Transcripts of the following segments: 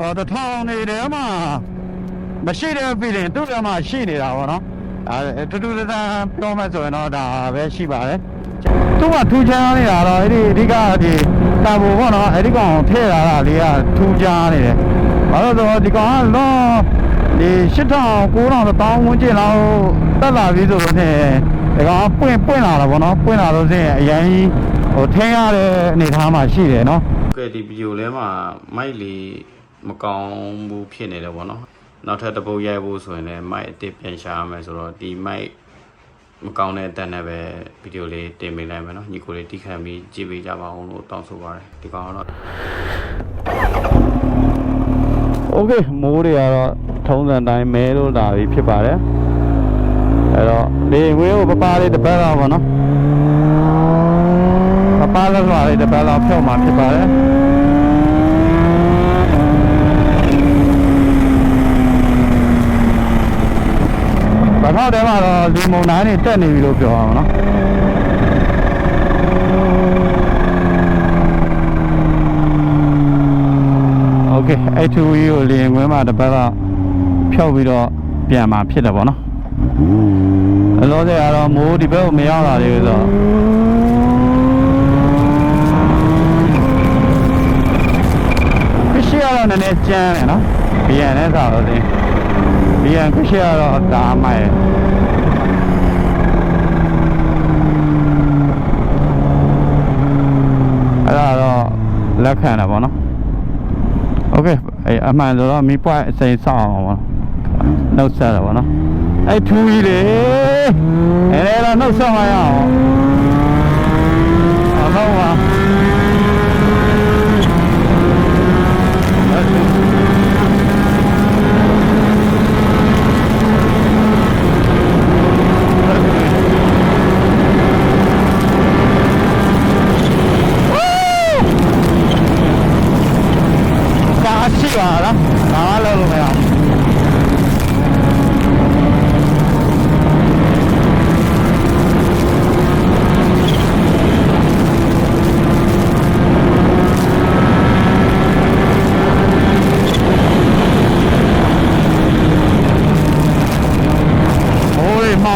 ဟောတထောင်နေတယ်မှာမရှိတဲ့ပြည်ရင်သူ့ကမှရှိနေတာပေါ့နော်အဲတူတူတန်းပြောမှဆိုရင်တော့ဒါပဲရှိပါတယ်သူကထူချမ်းနေတာတော့အဲ့ဒီအဓိကဒီတာဘူပေါ့နော်အဲ့ဒီကောင်ထည့်လာတာလေးကထူချမ်းနေတယ်ဘာလို့လဲဆိုတော့ဒီကောင်ကလွန်ဒီ8000 9000တောင်းဝန်းကျင်လောက်တက်လာပြီဆိုလို့နဲ့ဒီကောင်ကပွင့်ပွင့်လာတာပေါ့နော်ပွင့်လာလို့ဆိုရင်အရင်ကြီးဟိုထင်းရတဲ့အနေအထားမှာရှိတယ်နော်ကဲဒီဗီဒီယိုလဲမှာမိုက်လေး မကောင်းဘူးဖြစ်နေတယ်ပေါ့နော်နောက်ထပ်တစ်ပုတ်ရိုက်ဖို့ဆိုရင်လည်း mic အစ်စ်ပြန်ရှာရမယ်ဆိုတော့ဒီ mic မကောင်းတဲ့အတန်နဲ့ပဲဗီဒီယိုလေးတင်ပေးလိုက်မယ်နော်ညီကိုလေးတိခံပြီးကြည့်ပေးကြပါအောင်လို့တောင်းဆိုပါတယ်ဒီကောင်တော့ Okay မိုးတွေကတော့ထုံးစံတိုင်းမဲလို့လာပြီဖြစ်ပါတယ်အဲ့တော့လေဝေးကိုပပလေးတစ်ပတ်လောက်ပါနော်ပပလောက်လေးတစ်ပတ်လောက်ဖြောက်มาဖြစ်ပါတယ် ဘာတော့တဲမှာတော့ဒီမုံတိုင်းနေတက်နေပြီလို့ပြောအောင်နော်โอเคအဲ့2ဝီကိုလေငွေမှာတစ်ပတ်လောက်ဖြုတ်ပြီးတော့ပြန်มาဖြစ်တယ်ပေါ့နော်အလို့ဆရာကတော့မိုးဒီဘက်ကိုမရောက်လာသေးဘူးဆိုတော့ဖြစ်ရတော့နည်းနည်းကျန်းတယ်နော်ဘီယန်နဲ့ဆိုတော့ဒီဘီယန်ဖြစ်ရတော့ဒါမိုက် အဲ့ဒါတော့လက်ခံတာပေါ့နော် โอเคအဲအမှန်ဆိုတော့မီးပွိုင်းအစိမ်းဆောက်အောင်ပေါ့နှုတ်ဆက်တာပေါ့နော်အဲ့ထူကြီးလေအဲဒါတော့နှုတ်ဆက်မရအောင်အလုံးပါ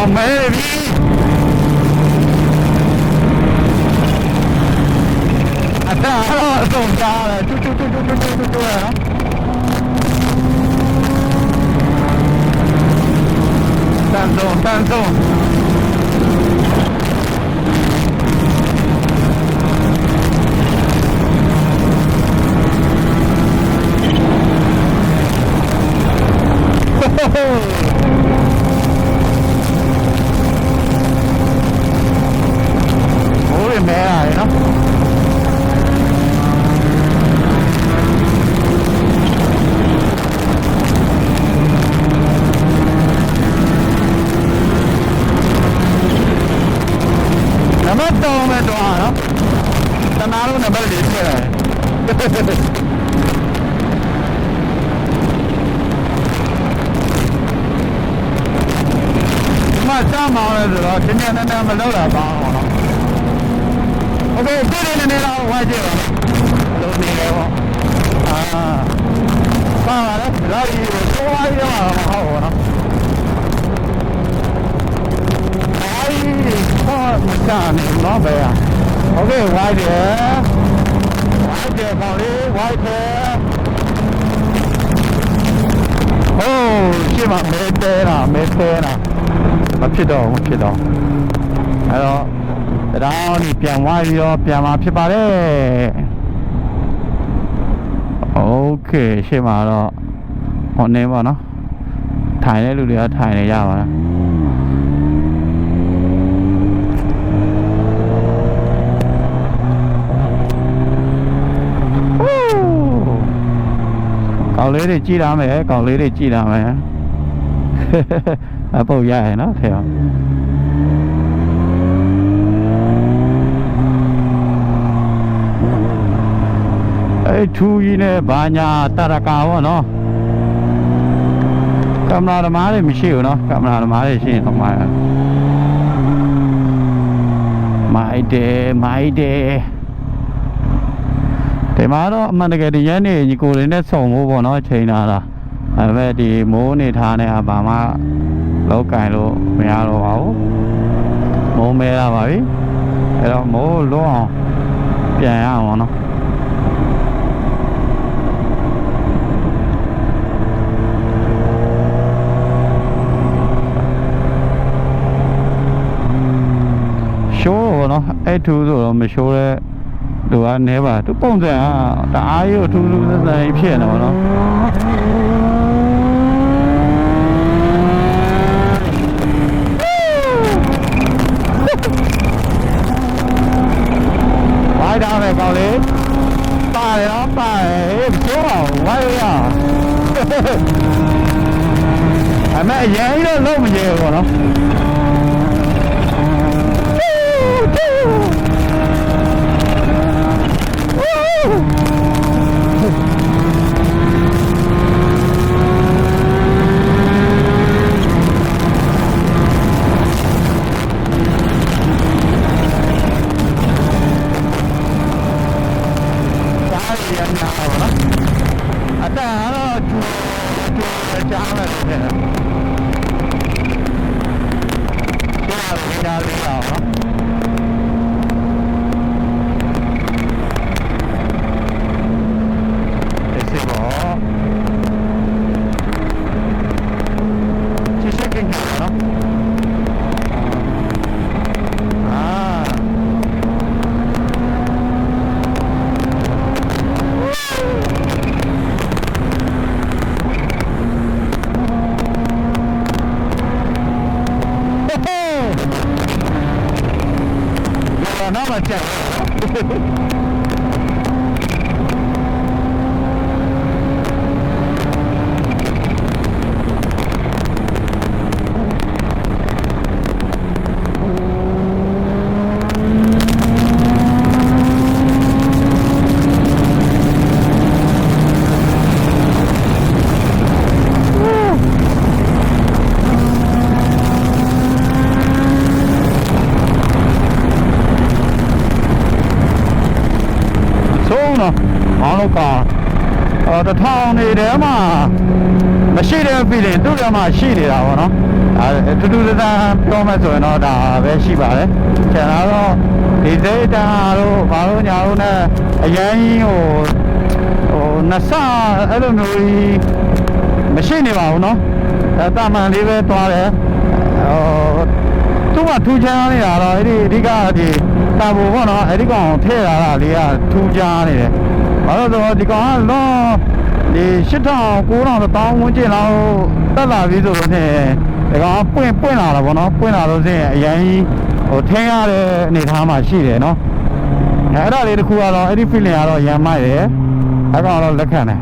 Come đi. À, nó rồng ra rồi, chú chú chú chú chú chú chú chú rồi đó. Tan zone, tan zone နံပါတ်3ပဲတော့နော်တနာလို့နံပါတ်4ထည့်တယ်မစမ်းမောင်းလဲဆိုတော့တင်းတင်းနဲ့မလောက်တာပါအောင် နော်โอเคပြည့်နေနေတော့ဝိုင်းကြည့်ပါလုံးနေလေပေါ့အာပါပါလေလာရီကိုသွားရအောင်မဟုတ်ဘူးနော် Ay, oh, saan no ba? Okay, wide there. Wide there, Molly, wide there. Oh, ရှင်းမမဲတဲတာမဲတဲတာမဖြစ်တော့ဘူးမဖြစ်တော့အဲ့တော့တရားนี่ပြန်သွားပြီးတော့ပြန်มาဖြစ်ပါတယ်โอเคရှင်းမှာတော့ဟောနေပါเนาะထိုင်တဲ့လူတွေကထိုင်နေရပါလား ကောင်လေးတွေကြည်လာမယ်ကောင်လေးတွေကြည်လာမယ်အပုတ်ရရနော်ဖေအောင်အဲ့ထူကြီးနဲ့ဘာညာတရကာပေါ့နော်ကင်မရာသမားတွေမရှိဘူးနော်ကင်မရာသမားတွေရှိရင်တော့မှာမိုက်တယ်မိုက်တယ် ဒီမှာတော့အမှန်တကယ်ဒီရက်နေညီကိုတွေနဲ့ဆုံဖို့ပေါ့နော်ချိန်လာတာအဲမဲ့ဒီမိုးနေထားနေအဘာမှလောက်ကင်လို့မရတော့ပါဘူးမိုးမဲလာပါပြီအဲ့တော့မိုးလွတ်အောင်ပြန်ရအောင်ပေါ့နော်ရှိုးပေါ့နော်အဲ့ထူးဆိုတော့မရှိုးတဲ့ လူကနေပါသူပုံစံကတအားကြီးကိုထူးထူးဆန်းဆန်းကြီးဖြစ်နေပါတော့ဝိုင်းတာပဲကောင်းလေပါတယ်နော်ပါတယ်ဟေးချိုးအောင်ဝိုင်းရအမေအရင်ကြီးတော့လုံးမကြေဘူးပေါ့နော် စားရရနာပါနော်အတန်ကတော့ကျူကျူ ကြားမ Thank you. လို့ကောင်းအော်တထောင်နေတယ်မှာမရှိတဲ့ feeling သူ့ကမှရှိနေတာပေါ့နော်အဲတူတူတန်းပြောမှဆိုရင်တော့ဒါပဲရှိပါတယ်ကျန်တော့ဒီစိတ်တန်းတို့ဘာလို့ညာလို့ ਨੇ အရင်ကြီးဟိုဟိုနှစ်ဆအဲ့လိုမျိုးကြီးမရှိနေပါဘူးနော်အဲတာမန်လေးပဲသွားတယ်ဟိုသူကထူးခြားနေတာတော့အဲ့ဒီအဓိကဒီတာဘူပေါ့နော်အဲ့ဒီကောင်ထည့်လာတာလေးကထူးခြားနေတယ် ဘာလို့လဲဆိုတော့ဒီကောင်ကလောဒီ8000 9000တောင်းဝန်းကျင်လောက်တက်လာပြီဆိုလို့နဲ့ဒီကောင်ကပွင့်ပွင့်လာတာပေါ့နော်ပွင့်လာလို့စရင်အရင်ကြီးဟိုထင်းရတဲ့အနေအထားမှာရှိတယ်နော်အဲ့ဒါလေးတစ်ခုကတော့အဲ့ဒီ feeling ကတော့ရမ်းမိုက်တယ်အဲ့ကောင်ကတော့လက်ခံတယ်